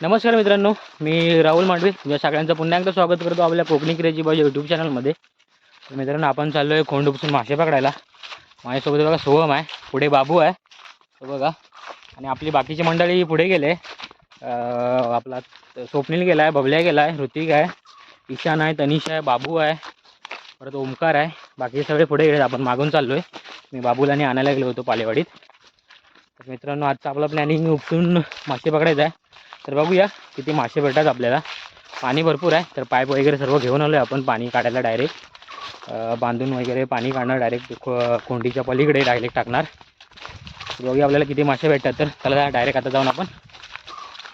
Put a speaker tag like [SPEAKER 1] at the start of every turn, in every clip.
[SPEAKER 1] नमस्कार मित्रांनो मी राहुल मांडवे. या सगळ्यांचं पुन्हा एकदा स्वागत करतो आपल्या कोकणी क्रेजी बॉय यूट्यूब चॅनलमध्ये तर मित्रांनो आपण चाललो आहे खोंड मासे पकडायला. माझ्यासोबत बघा सोहम आहे पुढे बाबू आहे. तो बघा. आणि आपली बाकीची मंडळी पुढे गेले. आपला स्वप्नील गेला आहे बबल्या गेला आहे ऋतिक आहे ईशान आहे तनिष आहे बाबू आहे. परत ओमकार आहे. बाकीचे सगळे पुढे गेले आपण मागून चाललो आहे मी बाबूला आणि आणायला गेलो होतो पालेवाडीत. तर मित्रांनो आजचा आपला प्लॅनिंग उपसून मासे पकडायचा आहे. तर बघूया किती मासे भेटतात आपल्याला. पाणी भरपूर आहे तर पाईप वगैरे सर्व घेऊन आलो आहे आपण पाणी काढायला डायरेक्ट बांधून वगैरे पाणी काढणार डायरेक्ट कोंडीच्या पलीकडे डायरेक्ट टाकणार. बघूया आपल्याला किती मासे भेटतात तर चला डायरेक्ट आता जाऊन आपण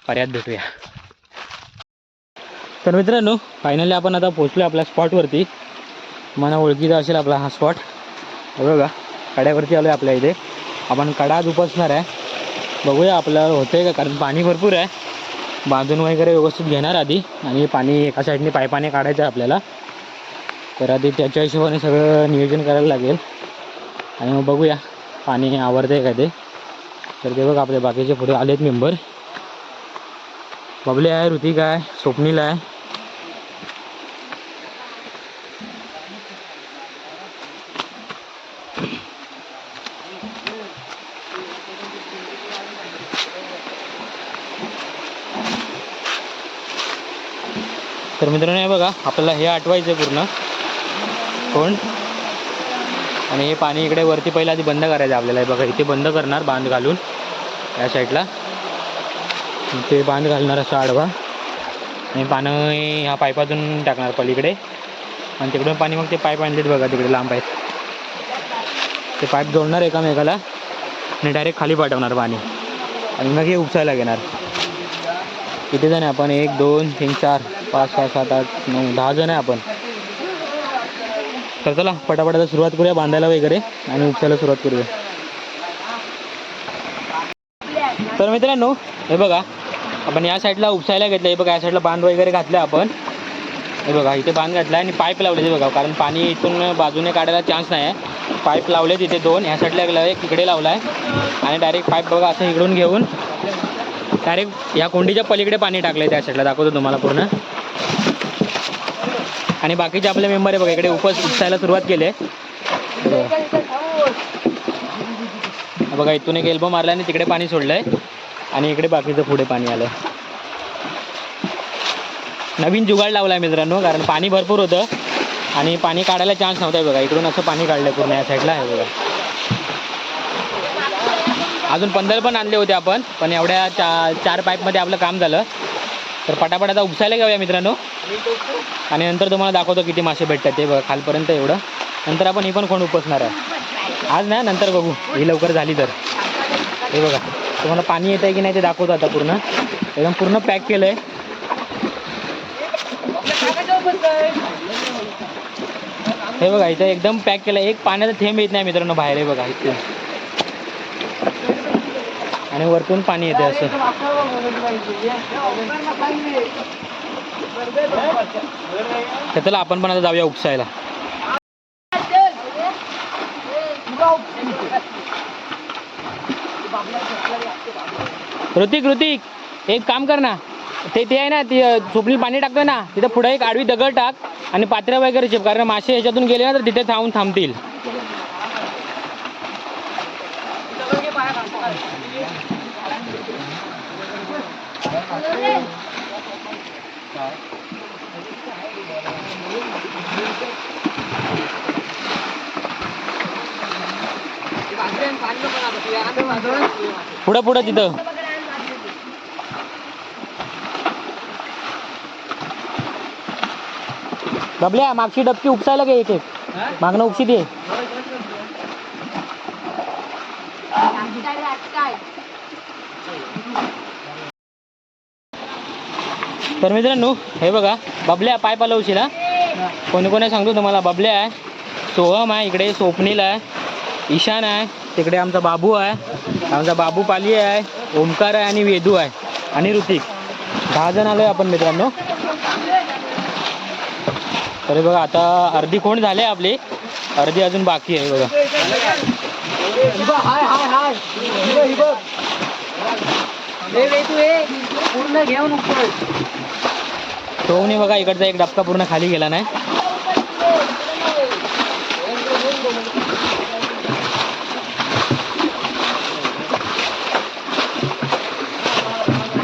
[SPEAKER 1] पर्यात भेटूया. तर मित्रांनो फायनली आपण आता पोचलो आपल्या स्पॉटवरती मला ओळखीचा असेल आपला हा स्पॉट बघा कड्यावरती आलो आहे आपल्या इथे. आपण कडा दुपसणार आहे. बघूया आपल्याला होतंय का? कारण पाणी भरपूर आहे. बांधून वगैरे व्यवस्थित घेणार आधी. आणि पाणी एका साईडने पायपाने काढायचं आहे आपल्याला. तर आधी त्याच्या हिशोबाने सगळं नियोजन करायला लागेल. आणि मग बघूया. पाणी आवडतं आहे का ते. तर ते बघा आपले बाकीचे पुढे आलेत मेंबर बबले आहे ऋतिक आहे स्वप्नील आहे. मित्रांनो हे बघा आपल्याला हे आठवायचं आहे पूर्ण. कोण? आणि हे पाणी इकडे वरती पहिलं आधी बंद करायचं आहे आपल्याला. हे बघा इथे बंद करणार बांध घालून या साईडला. ते बांध घालणार असं आडवा. आणि पानं ह्या पाईपातून टाकणार पलीकडे. आणि तिकडून पाणी मग ते पाईप आणलेत बघा तिकडे लांब आहेत. ते पाईप जोडणार एकामेकाला आणि डायरेक्ट खाली पाठवणार पाणी. आणि मग हे उपसायला घेणार. किती जण आहे आपण? एक दोन तीन चार. पाच सहा सात आठ नऊ दहा जण आहे आपण. तर चला पटापटाला सुरुवात करूया बांधायला वगैरे आणि उपसायला सुरुवात करूया. तर मित्रांनो हे बघा आपण या साईडला उपसायला घेतलं हे बघा या साईडला बांध वगैरे घातलं आपण. हे बघा इथे बांध घातला आणि पाईप लावले ते बघा कारण पाणी इथून बाजूने काढायला चान्स नाही आहे. पाईप लावले तिथे दोन ह्या साईडला एक एक इकडे लावला आहे आणि डायरेक्ट पाईप बघा असं इकडून घेऊन. डायरेक्ट या कोंडीच्या पलीकडे पाणी टाकलं आहे त्या साईडला दाखवतो तुम्हाला पूर्ण. आणि बाकीचे आपले मेंबर आहे बघा इकडे उपस उपसायला सुरुवात केली आहे. बघा. इथून एक एल्बो मारला आणि तिकडे पाणी सोडलंय. आणि इकडे बाकीचं पुढे पाणी आलं नवीन जुगाड लावला आहे मित्रांनो कारण पाणी भरपूर होतं. आणि पाणी काढायला चान्स नव्हता बघा इकडून असं पाणी काढलं पूर्ण या साईडला आहे बघा. अजून पंधरा पण आणले होते आपण पण एवढ्या चा चार पाईपमध्ये आपलं काम झालं. तर पटापट आता उपसायला घेऊया मित्रांनो. आणि नंतर तुम्हाला दाखवतो किती मासे भेटतात ते बघा खालपर्यंत एवढं. नंतर आपण ही पण कोण उपसणार आहे? आज नाही नंतर बघू. ही लवकर झाली तर. हे बघा तुम्हाला पाणी येत आहे की नाही ते दाखवतो आता पूर्ण. एकदम पूर्ण पॅक केलं आहे हे बघा इथं एकदम पॅक केलं एक पाण्याचा थेंब येत नाही मित्रांनो बाहेर आहे बघा इथे. आणि वरतून पाणी येते असं. त्याला आपण पण आता जाऊया उपसायला. ऋतिक ऋतिक एक काम कर ना. ते ते आहे ना ती सुपली पाणी टाकतोय ना तिथं पुढे एक आडवी दगड टाक आणि पात्र्या वगैरे चिप कारण मासे ह्याच्यातून गेले ना तर तिथे थांबून थांबतील. पुढं पुढं तिथं. डबल्या मागची डबकी उपसायला का एक एक. मागणं उपशी दे. तर मित्रांनो हे बघा बबल्या पाय पाला उशिला कोणी कोणी सांगतो तुम्हाला बबल्या आहे सोहम आहे इकडे स्वप्नील आहे ईशान आहे तिकडे आमचा बाबू आहे आमचा बाबू पाली आहे ओमकार आहे आणि वेदू आहे आणि ऋतिक. दहा जण आलो आहे आपण मित्रांनो. तरी बघा आता अर्धी कोण झाले आपली? अर्धी अजून बाकी आहे बघा.
[SPEAKER 2] पूर्ण नको
[SPEAKER 1] बघा इकडचा एक डबका पूर्ण खाली गेला नाही.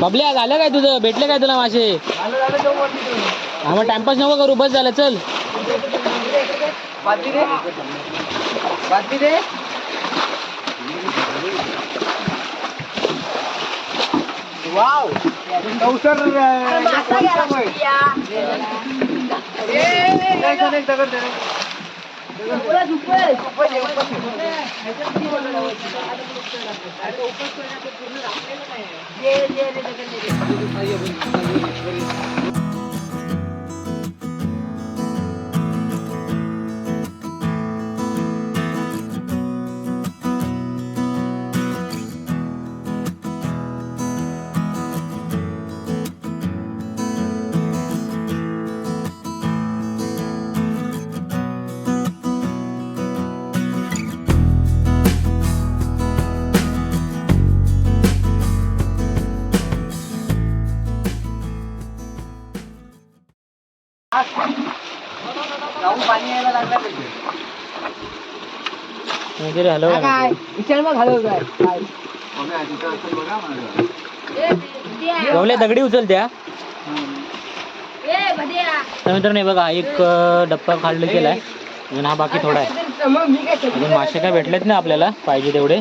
[SPEAKER 1] बबल्या झालं काय तुझं? भेटले काय तुला मासे? हा मग टाइमपास नको करू बस झालं चल.
[SPEAKER 2] वाव. नवसर दगड
[SPEAKER 1] वगैरे हलव
[SPEAKER 2] काय? विचार मग हलव काय
[SPEAKER 1] गवल्या दगडी उचलत्या. तर मित्रांनो हे बघा एक डब्बा खाल्लं केलाय अजून हा बाकी थोडा आहे. अजून मासे काय भेटलेत ना आपल्याला? पाहिजे तेवढे.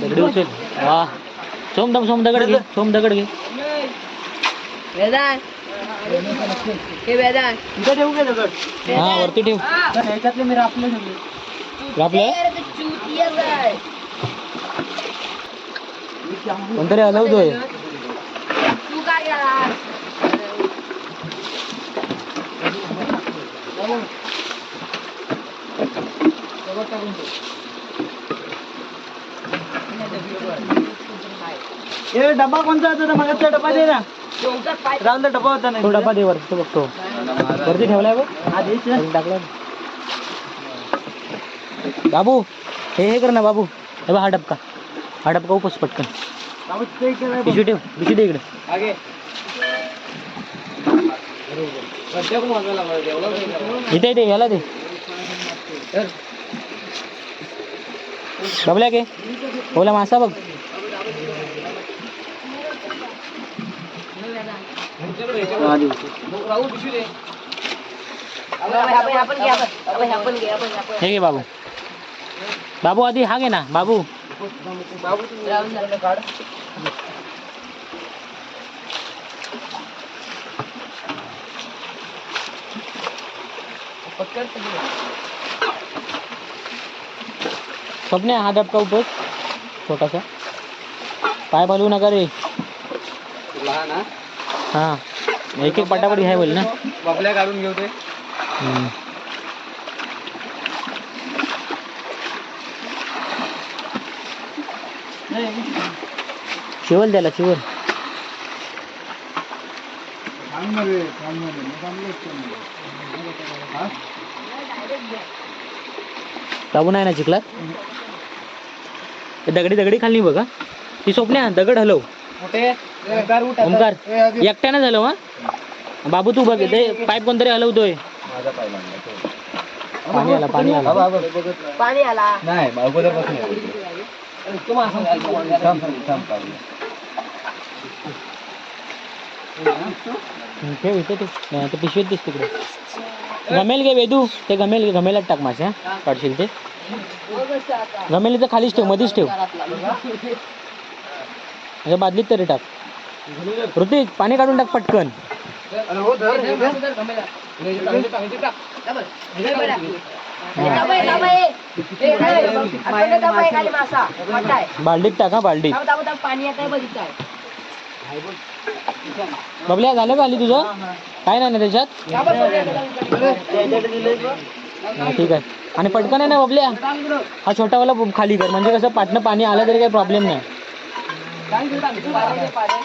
[SPEAKER 1] दगडी उचल. वा. सोम दम सोम दगड घे. सोम दगड घे.
[SPEAKER 2] हे वेदांत इथं ठेवू. का दगड
[SPEAKER 1] हा वरती ठेव
[SPEAKER 2] ह्याच्यातले मी
[SPEAKER 1] आपलं कोणतरी हलवतोय
[SPEAKER 2] हे डब्बा कोणता होता मगाचा डब्बा दे ना राहून डब्बा होता
[SPEAKER 1] तो डब्बा दे वरती तो। बघतो वरती ठेवलाय बघ
[SPEAKER 2] आधीच
[SPEAKER 1] वरती टाकलाय बाबू हे हे कर ना बाबू. हे बघ हा डबका. हा डबका उपस पटकन. पिशवी ठेव पिशवी दे इकडे.
[SPEAKER 2] आगे.
[SPEAKER 1] इथे इथे याला दे. बबल्या के ओला मासा बघ. हे घे बाबू. बाबू आधी हा घे ना बाबू. स्वप्ने हा डबका उपस छोटासा. पाय बालू नका रे
[SPEAKER 2] लहान हा?
[SPEAKER 1] हा. एक एक पटापट घ्याय बोल ना.
[SPEAKER 2] बबल्या काढून घेऊ ते
[SPEAKER 1] शिवल द्याला शिवल. बाबू नाही ना चिखलात? ते दगडी दगडी खाली बघा. ती स्वप्न्या दगड हलव.
[SPEAKER 2] आधी-
[SPEAKER 1] एकट्यानं झालं हा बाबू तू बघ ते पाईप कोणतरी हलवतोय. पाणी आला पाणी आला.
[SPEAKER 2] पाणी आला.
[SPEAKER 3] नाही
[SPEAKER 1] ठेव इथे ते पिशवीत दिसते तिकडे. गमेल घे वेदू. ते गमेल गमेलात टाक माझ्या. काढशील ते. गमेल इथं खालीच ठेव मधीच ठेव. म्हणजे बादलीत तरी टाक. ऋतिक पाणी काढून टाक पटकन. बालडीत टाक बालडीत.
[SPEAKER 2] पाणी
[SPEAKER 1] बबल्या झालं का आली तुझं? काय नाही ना त्याच्यात? हा, ठीक आहे. आणि पटकन आहे ना बबल्या? हा छोटावाला खाली कर. म्हणजे कसं पाटणं पाणी आलं तरी काही प्रॉब्लेम नाही.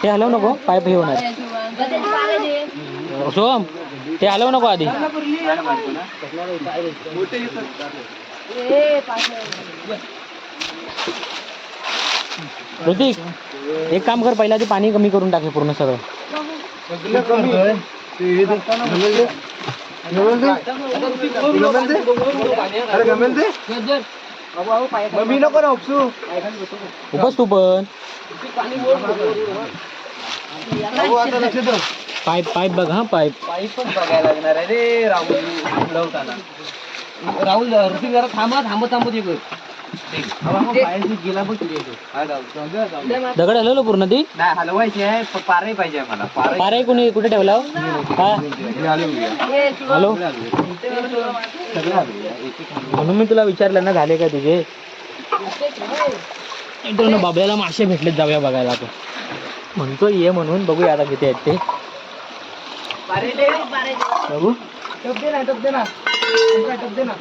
[SPEAKER 1] ते हलवू नको. पाईप हे होणार. सोहम ते हलवू नको आधी. ऋतिक एक काम कर पहिला ते पाणी कमी करून टाके पूर्ण सगळं.
[SPEAKER 2] मी नको ना उपसू
[SPEAKER 1] उपस तू पण. पाईप पाईप बघ हा पाईप.
[SPEAKER 2] पाईप पण बघायला लागणार आहे रे राहुल राहुल ऋतिक जरा थांबा थांबत थांबत ये
[SPEAKER 1] दगड हलवलं पूर्ण ती?
[SPEAKER 2] नाही हलवायची पारही पाहिजे मला. पार
[SPEAKER 1] पारे कोणी कुठे ठेवला हो? हा? हॅलो? म्हणून मी तुला विचारलं ना झाले का तुझे? बाबल्याला मासे भेटलेत जाऊया बघायला आपण. म्हणतो ये म्हणून बघूया आता किती आहेत ते. बघू.
[SPEAKER 2] टप दे ना टप दे ना. टप दे ना.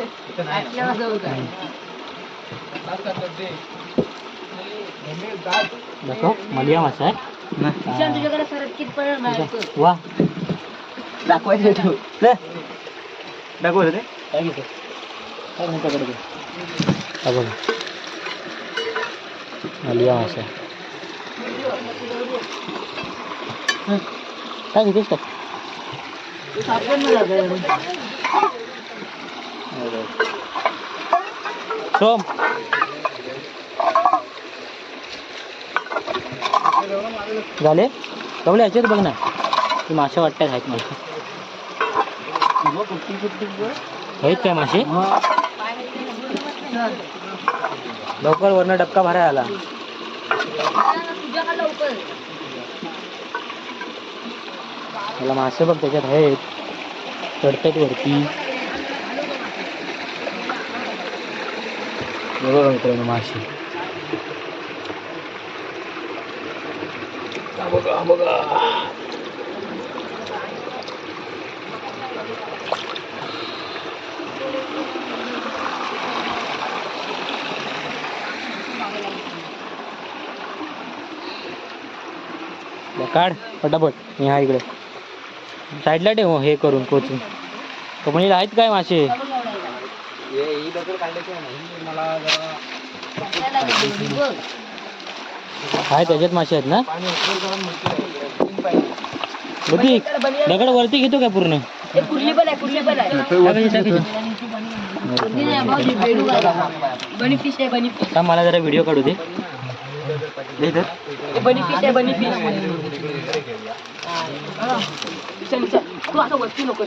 [SPEAKER 1] दाखव मलिया मासा आहे
[SPEAKER 3] तुझ्याकडे सरत कितपर्यंत
[SPEAKER 1] वा
[SPEAKER 2] दाखवायचं तू। ले. दाखवलं रे
[SPEAKER 1] काय घेतो काय म्हणताकडे ते हा। बघा मलिया मासा काय घेतेस का सोम झाले? कवले याच्यात बघ ना. ती मासे वाटतात आहेत मला आहेत काय मासे? लवकर वरनं डबका भरायला आला. मला मासे बघ त्याच्यात आहेत. चढतात वरती. बघा मित्रांनो मासे बघा बघा. बघ, काढ पटापट मी हा इकडे. साईडला ठेव हे करून कोचून कंपनीला आहेत काय मासे?
[SPEAKER 2] ही दगड काढल्याशिवाय नाही मला जरा
[SPEAKER 3] बघ.
[SPEAKER 1] आहे त्याच्यात मासे आहेत ना?
[SPEAKER 2] पाणी उकळून जरा मोठी तीन पाहिजे.
[SPEAKER 1] प्रतीक दगड वरती घेतो काय पूर्ण?
[SPEAKER 3] कुर्ली पण आहे पण आहे.
[SPEAKER 1] मला जरा व्हिडिओ काढू दे. दे
[SPEAKER 3] बनी फ़िश आहे बनी फ़िश तू आता वरती नको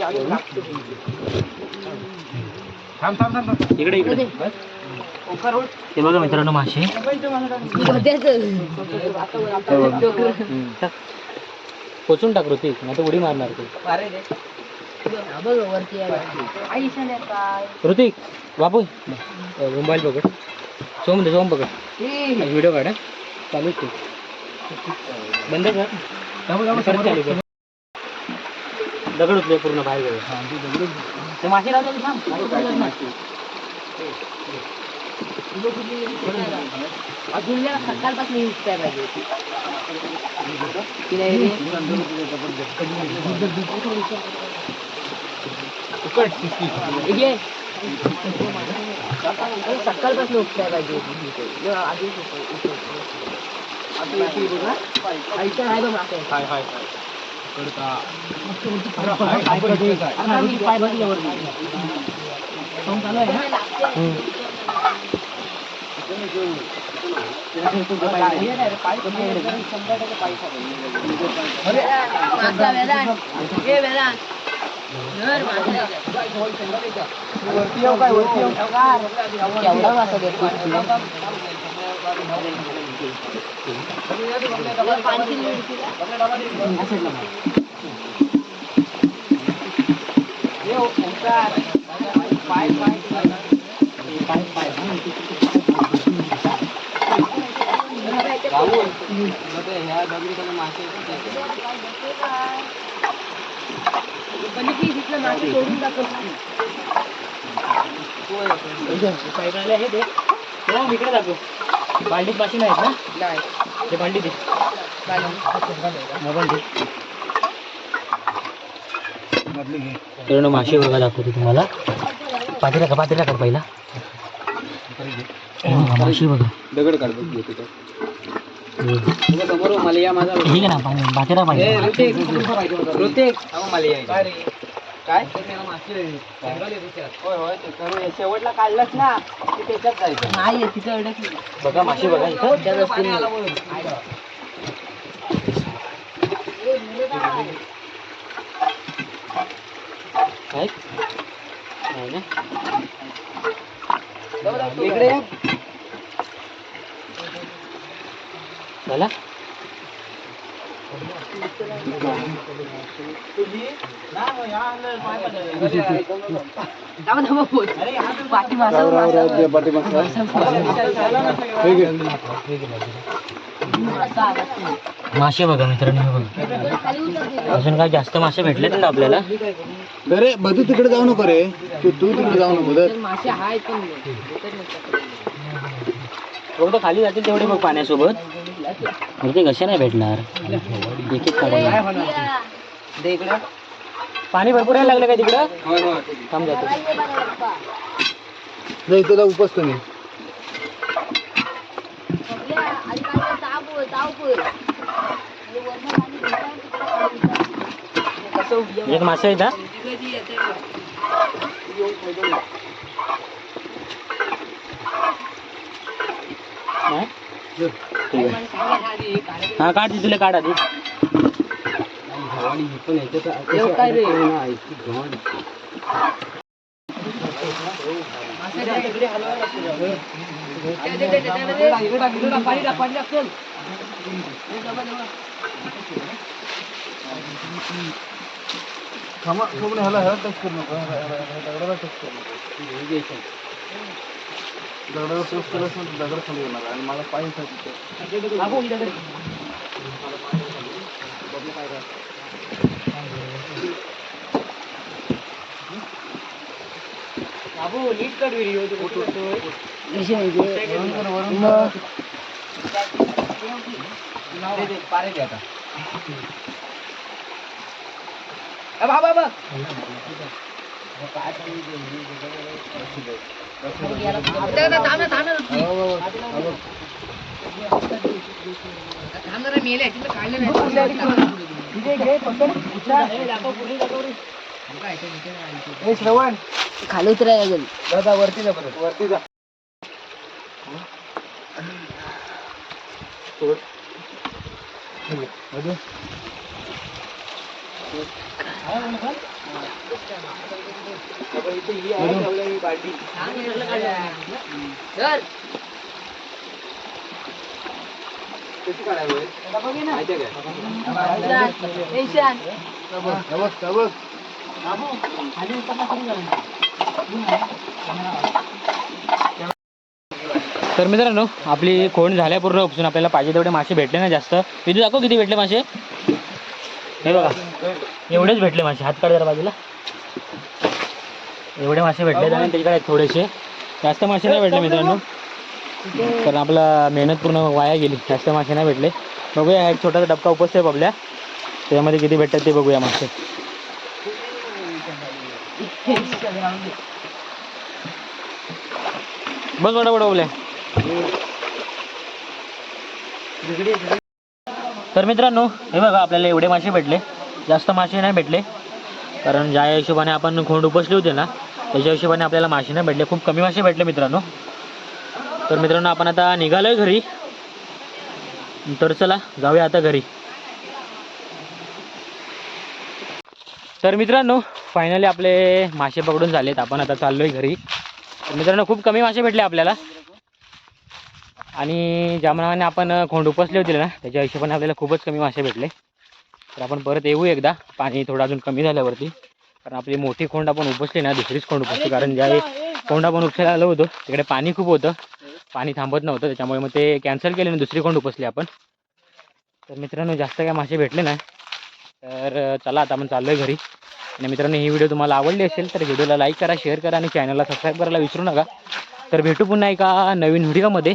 [SPEAKER 2] थांब थांब थांब थांब.
[SPEAKER 1] इकडे इकडे. हे बघा मित्रांनो मासे. हम्म, टाक. कोचून टाक ऋतिक नाही तर उडी मारणार ते.
[SPEAKER 2] अरे रे.
[SPEAKER 3] बघ वरती आहे काय
[SPEAKER 1] ऋतिक बापू मोबाईल पकड सोम दे सोम पकड व्हिडिओ काढ. चालूच ते बंद कर. परत चालू. दगड उचले पूर्ण बाहेर गेले. ते मासे लावले थांब
[SPEAKER 3] अजून जरा सकाळपासून यूज काय पाहिजे तिला हे हे घे. सकाळपासून उपचार पाहिजे आधी ऐका आहे बघ मासे. आता मी पाय बघले वरती. सोंग चालू आहे ना? मासा वेदांत. ए वेदांत. धर मासा.
[SPEAKER 2] वरती येऊ काय वरती येऊ
[SPEAKER 3] केवढा मासा देतो पाणी
[SPEAKER 2] राहुल तुला ह्या मासे
[SPEAKER 3] तिथलं मासे सोडून टाकतो
[SPEAKER 1] हे ते हो, इकडे दाखव बाल्डीत माशी नाहीत ना?
[SPEAKER 3] नाही.
[SPEAKER 1] ते बाल्डी दे. मोबाईल दे. मासे बघा दाखवतो तुम्हाला. पातेला का पातेला कर पहिला. बघा, मासे बघा.
[SPEAKER 2] दगड काढ बघ घेतो तुझं समोर मला या माझा
[SPEAKER 1] ठीक आहे ना
[SPEAKER 2] ए,
[SPEAKER 1] पाहिजे.
[SPEAKER 2] काय? होय होय ते करू शेवटला काढलंच ना की त्याच्यात जायचं.
[SPEAKER 3] नाही तिथं अडकली.
[SPEAKER 1] बघा मासे बघा इथं. काय? नाही ना?
[SPEAKER 2] इकडे.
[SPEAKER 1] झाला
[SPEAKER 3] मासा
[SPEAKER 1] बघा मित्रांनो हे बघा. अजून काय जास्त मासे भेटलेत ना आपल्याला?
[SPEAKER 4] अरे बदू तिकडे जाऊ नको रे. तू तू तिकडे जाऊ नको
[SPEAKER 3] मासे पण
[SPEAKER 1] खाली जातील तेवढे बघ पाण्यासोबत. ते कसे नाही भेटणार? एक एक काढायला.
[SPEAKER 2] दे इकडे.
[SPEAKER 1] पाणी भरपूर यायला लागलं काय तिकडं? थांब जातो
[SPEAKER 4] नाही तुला उपस तुम्ही.
[SPEAKER 1] एक मासे आहेत हा? नाही? ठीक आहे. हा काढ ती तुला काढ आधी
[SPEAKER 3] देव काय रे
[SPEAKER 4] थांबा थांबून ह्याला ह्याला टच करू नको ह्याला- ह्याला- ह्याला दगडाला टच करू नको दगडाला टच केलं असेल तर दगड खाली येणार आणि मला पाय तिथे
[SPEAKER 3] कशी म्हणजे
[SPEAKER 2] दे, दे, पारे दे आता. बाबा.
[SPEAKER 3] मेले. तिथं काढलं नाही.
[SPEAKER 4] ए श्रवण.
[SPEAKER 3] खाली उतरायला लागेल
[SPEAKER 4] दादा वरती जा बरं वरती जा. मधू
[SPEAKER 1] तर मित्रांनो आपली खोड झाल्या पूर्ण उपसून आपल्याला पाहिजे तेवढे मासे भेटले ना जास्त. विदू दाखव किती भेटले मासे? हे बघा. एवढेच भेटले मासे. हात काढ जरा बाजूला. एवढे मासे भेटले आणि त्याच्याकडे थोडेसे. जास्त मासे नाही भेटले मित्रांनो. कारण आपला मेहनत पूर्ण वाया गेली. जास्त मासे नाही भेटले. बघूया हा एक छोटासा डबका उपस्थित आहे आपल्या. त्याच्यामध्ये किती भेटतात ते बघूया मासे. बस बडा बडा बोलल्या तर मित्रांनो हे बघा आपल्याला एवढे मासे भेटले. जास्त मासे नाही भेटले. कारण ज्या हिशोबाने आपण खोंड उपसले होते ना त्याच्या हिशोबाने आपल्याला मासे नाही भेटले. खूप कमी मासे भेटले मित्रांनो. तर मित्रांनो आपण आता निघालोय घरी. तर चला जाऊया आता घरी. तर मित्रांनो फायनली आपले मासे पकडून झालेत. आपण आता चाललोय घरी. तर मित्रांनो खूप कमी मासे भेटले आपल्याला. आणि ज्याप्रमाणे आपण खोंड उपसले होते ना त्याच्या हिशोबाने आपल्याला खूपच कमी मासे भेटले. तर आपण परत येऊ एकदा. पाणी थोडं अजून कमी झाल्यावरती. कारण आपली मोठी खोंड आपण उपसली ना दुसरीच खोंड उपसली. कारण ज्या खोंड आपण उपसायला आलो होतो तिकडे पाणी खूप होतं. पाणी थांबत नव्हतं त्याच्यामुळे मग ते कॅन्सल केले ना दुसरी खोंड उपसली आपण. तर मित्रांनो जास्त काय मासे भेटले नाही. तर चला आता आपण चाललो आहे घरी. आणि मित्रांनो ही व्हिडिओ तुम्हाला आवडली असेल तर व्हिडिओला लाईक करा शेअर करा आणि चॅनलला सबस्क्राईब करायला विसरू नका. तर भेटू पुन्हा एका नवीन व्हिडिओमध्ये.